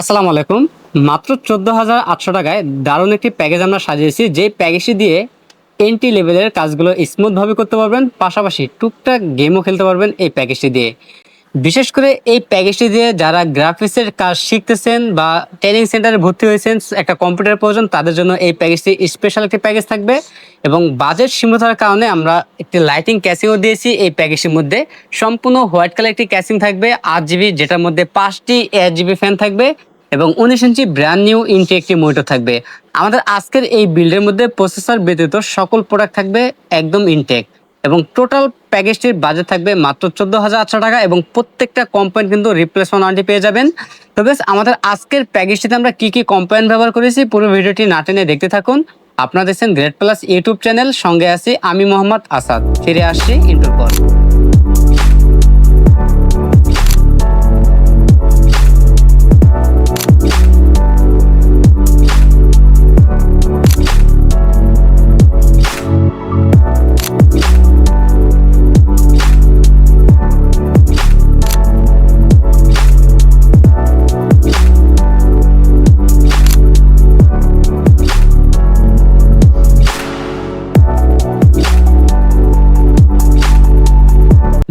আসসালামু আলাইকুম। মাত্র চোদ্দ হাজার আটশো টাকায় দারুণ একটি প্যাকেজ আমরা সাজিয়েছি। যেই প্যাকেজটি দিয়ে এন্ট্রি লেভেলের কাজগুলো স্মুথভাবে করতে পারবেন, পাশাপাশি টুকটাক গেমও খেলতে পারবেন এই প্যাকেজটি দিয়ে। বিশেষ করে এই প্যাকেজটি দিয়ে যারা গ্রাফিক্সের কাজ শিখতেছেন বা ট্রেনিং সেন্টারে ভর্তি হয়েছেন, একটা কম্পিউটার প্রয়োজন, তাদের জন্য এই প্যাকেজটি স্পেশাল একটি প্যাকেজ থাকবে এবং বাজেট সীমিতার কারণে আমরা একটি লাইটিং ক্যাসিংও দিয়েছি এই প্যাকেজটির মধ্যে। সম্পূর্ণ হোয়াইট কালার একটি ক্যাসিং থাকবে, আট জিবি যেটার মধ্যে পাঁচটি এইট জিবি ফ্যান থাকবে। এবং উনিশ ইঞ্চি ব্র্যান্ড নিউ ইনটি একটি মনিটর থাকবে। আমাদের আজকের এই বিল্ডের মধ্যে প্রসেসর ব্যতীত সকল প্রোডাক্ট থাকবে একদম ইনটেক এবং টোটাল প্যাকেজটির বাজেট থাকবে মাত্র চোদ্দ হাজার আটশো টাকা এবং প্রত্যেকটা কম্পোনেন্ট কিন্তু রিপ্লেসমেন্ট ওয়ারেন্টি পেয়ে যাবেন। তো বেশ, আমাদের আজকের প্যাকেজটিতে আমরা কি কি কম্পোনেন্ট ব্যবহার করেছি পুরো ভিডিওটি না টেনে দেখতে থাকুন। আপনারা দেখছেন গ্রেট প্লাস ইউটিউব চ্যানেল সঙ্গে আছি আমি মোহাম্মদ আসাদ। ফিরে আসছি ইন্টুর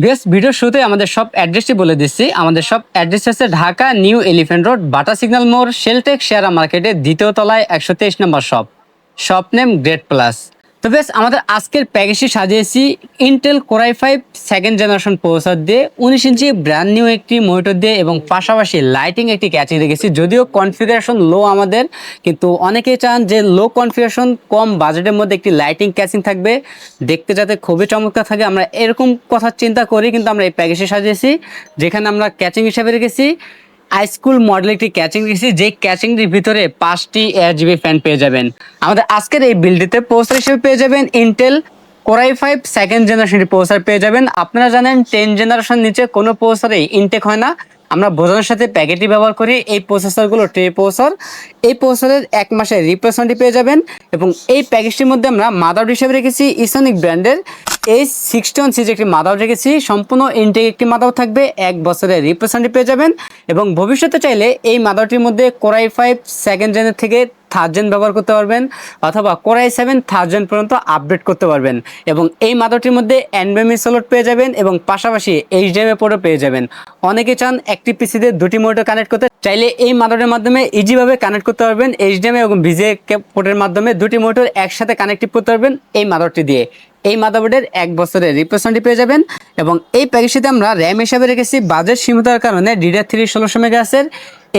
বেশ ভিডিওর শুরুতে আমাদের সব অ্যাড্রেসটি বলে দিচ্ছি। আমাদের সব অ্যাড্রেস হচ্ছে Dhaka new elephant road, Bata signal মোড়, শেলটেক, শেয়ারা মার্কেটের দ্বিতীয় তলায় একশো তেইশ নম্বর shop shop name great plus তো বেশ আমাদের আজকের প্যাকেজটি সাজিয়েছি Intel core i five second generation processor দিয়ে, উনিশ ইঞ্চি ব্র্যান্ড নিউ একটি মনিটর দিয়ে এবং পাশাপাশি লাইটিং একটি ক্যাচিং রেখেছি যদিও কনফিগারেশন লো আমাদের, কিন্তু অনেকেই চান যে লো কনফিগারেশন কম বাজেটের মধ্যে একটি লাইটিং ক্যাচিং থাকবে। দেখতে যাতে খুবই চমৎকার থাকে, আমরা এরকম কথা চিন্তা করি, কিন্তু আমরা এই প্যাকেজে সাজিয়েছি, যেখানে আমরা ক্যাচিং হিসাবে রেখেছি। হাইস্কুল মডেল একটি ক্যাচিং রেখেছি যে ক্যাচিংটির ভিতরে পাঁচটি এয়ার জিবি ফ্যান পেয়ে যাবেন। আমাদের আজকের এই বিল্ডিতে পোস্টার হিসেবে পেয়ে যাবেন Intel core i five second generation processor পেয়ে যাবেন। আপনারা জানেন টেন জেনারেশন নিচে কোনো প্রসেসরই ইনটেক হয় না। আমরা বোঝানোর সাথে প্যাকেটই ব্যবহার করি এই প্রসেসরগুলো ট্রে প্রসেসর, এই প্রসেসরের এক মাসে রিপ্লেসমেন্টই পেয়ে যাবেন এবং এই প্যাকেজটির মধ্যে আমরা মাদার হিসেবে রেখেছি ইসনিক ব্র্যান্ডের এই সিক্সটি ওয়ান সিজ একটি মাদাও রেখেছি। সম্পূর্ণ ইনটেক একটি মাদাও থাকবে, এক বছরের রিপ্লেসমেন্টই পেয়ে যাবেন এবং ভবিষ্যতে চাইলে এই মাদারটির মধ্যে কোরাই ফাইভ সেকেন্ড জেনের থেকে জেন ব্যবহার করতে পারবেন অথবা core i seven thousand gen পর্যন্ত আপডেট করতে পারবেন। এবং এই মাদারটির মধ্যে অ্যান্ডবেমি সোলট পেয়ে যাবেন এবং পাশাপাশি এইচডিএমএ পোর্টও পেয়ে যাবেন। অনেকে চান একটি পিসিতে দুটি মোটর কানেক্ট করতে। চাইলে এই মাদারের মাধ্যমে ইজিভাবে কানেক্ট করতে পারবেন। এইচডিএমএ এবং ভিজে পোর্টের মাধ্যমে দুটি মোটর একসাথে কানেক্টিভ করতে পারবেন এই মাদারটি দিয়ে। এই মাদারবোর্ডের এক বছরের রিপ্লেসমেন্টই পেয়ে যাবেন এবং এই প্যাকেজটিতে আমরা র্যাম হিসাবে রেখেছি। বাজেট সীমিতার কারণে ডিডার থ্রি ষোলোশো মেগাসের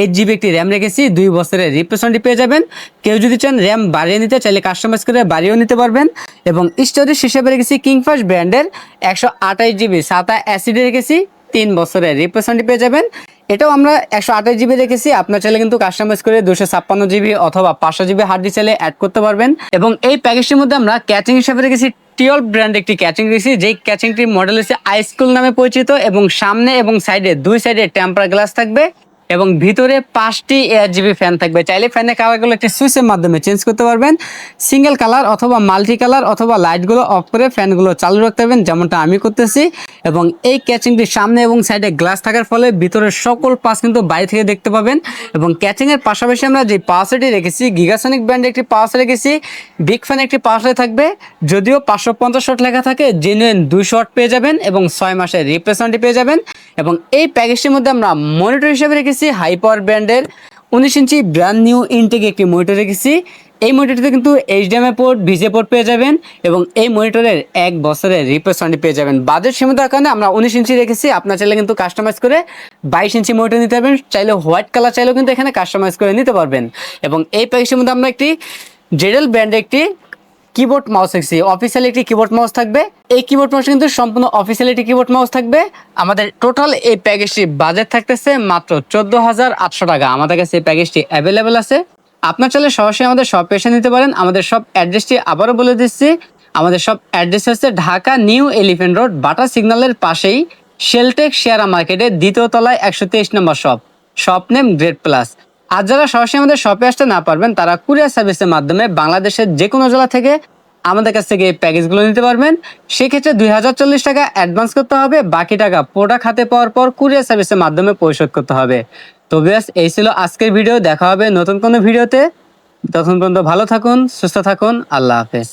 এইট জিবি একটি র্যাম রেখেছি। দুই বছরের রিপ্লেসমেন্টই পেয়ে যাবেন। কেউ যদি চান র্যাম বাড়িয়ে নিতে, চাইলে কাস্টমাইজ করে বাড়িয়েও নিতে পারবেন। এবং স্টোরেজ হিসেবে রেখেছি কিংফাস ব্র্যান্ডের একশো আঠাশ জিবি সাতা অ্যাসিডে রেখেছি। তিন বছরের রিপ্লেসমেন্টই পেয়ে যাবেন। এটাও আমরা একশো আঠাশ জিবি রেখেছি। আপনার চাইলে কিন্তু কাস্টমাইজ করে দুশো ছাপ্পান্ন জিবি অথবা পাঁচশো জিবি হার্ড ডিস্ক চাইলে অ্যাড করতে পারবেন। এবং এই প্যাকেজটির মধ্যে আমরা ক্যাচিং হিসাবে রেখেছি টিওল ব্র্যান্ড একটি ক্যাচিং রয়েছে যেই ক্যাচিংটির মডেল হচ্ছে আইস্কুল নামে পরিচিত এবং সামনে এবং সাইডে দুই সাইডে টেম্পার গ্লাস থাকবে। এবং ভিতরে পাঁচটি এয়ার জিবি ফ্যান থাকবে। চাইলে ফ্যানের কালারগুলো একটি সুইচের মাধ্যমে চেঞ্জ করতে পারবেন। সিঙ্গেল কালার অথবা মাল্টি কালার অথবা লাইটগুলো অফ করে ফ্যানগুলো চালু রাখতে পারবেন, যেমনটা আমি করতেছি। এবং এই ক্যাচিংটির সামনে এবং সাইডে গ্লাস থাকার ফলে ভিতরের সকল পাস কিন্তু বাইরে থেকে দেখতে পাবেন। এবং ক্যাচিংয়ের পাশাপাশি আমরা যে পাওয়ারটি রেখেছি গিগাসনিক ব্র্যান্ডে একটি পাওয়ার রেখেছি। বিগ ফ্যান একটি পাওয়ার থাকবে, যদিও পাঁচশো পঞ্চাশ শট লেখা থাকে জেনুইন দুই শট পেয়ে যাবেন এবং ছয় মাসের রিপ্লেসমেন্টটি পেয়ে যাবেন। এবং এই প্যাকেজটির মধ্যে আমরা মনিটর হিসেবে রেখেছি হাই পাওয়ার ব্র্যান্ডের উনিশ ইঞ্চি ব্র্যান্ড নিউ ইনটেক একটি মনিটর রেখেছি। এই মনিটরটিতে কিন্তু এইচডিএমআই পোর্ট ভিজে পোর্ট পেয়ে যাবেন এবং এই মনিটরের এক বছরের রিপ্লেসমেন্ট পেয়ে যাবেন। বাজেট সীমিতার কারণে আমরা উনিশ ইঞ্চি রেখেছি, আপনার চাইলে কিন্তু কাস্টমাইজ করে বাইশ ইঞ্চি মনিটর নিতে পারবেন, চাইলে হোয়াইট কালার চাইলেও কিন্তু এখানে কাস্টমাইজ করে নিতে পারবেন। এবং এই প্যাকেজের মধ্যে আমরা একটি জেডেল ব্র্যান্ডের একটি কিবোর্ড মাউস রেখেছি অফিসিয়াল একটি কিবোর্ড মাউস থাকবে। এই কিবোর্ড মাউস কিন্তু সম্পূর্ণ অফিসিয়াল একটি কিবোর্ড মাউস থাকবে। আমাদের টোটাল এই প্যাকেজটি বাজেট থাকতেছে মাত্র চোদ্দ হাজার আটশো টাকা। আমাদের কাছে এই প্যাকেজটি অ্যাভেলেবেল আছে। আপনার চাইলে সরাসরি আমাদের সব এসে নিতে পারেন। আমাদের সব অ্যাড্রেসটি আবারও বলে দিচ্ছি। আমাদের সব অ্যাড্রেস হচ্ছে Dhaka new elephant road, Bata সিগন্যালের পাশেই শেলটেক শেয়ারা মার্কেটের দ্বিতীয় তলায় একশো তেইশ নম্বর shop shop name great plus আর যারা সরাসরি আমাদের শপে আসতে না পারবেন, তারা কুরিয়ার সার্ভিসের মাধ্যমে বাংলাদেশের যে কোনো জেলা থেকে আমাদের কাছ থেকে এই প্যাকেজগুলো নিতে পারবেন। সেক্ষেত্রে দুই হাজার চল্লিশ টাকা অ্যাডভান্স করতে হবে, বাকি টাকা প্রোডাক্ট হাতে পাওয়ার পর কুরিয়ার সার্ভিসের মাধ্যমে পরিশোধ করতে হবে। তো ব্যাস, এই ছিল আজকের ভিডিও দেখা হবে নতুন কোনো ভিডিওতে তখন পর্যন্ত ভালো থাকুন, সুস্থ থাকুন, আল্লাহ হাফেজ।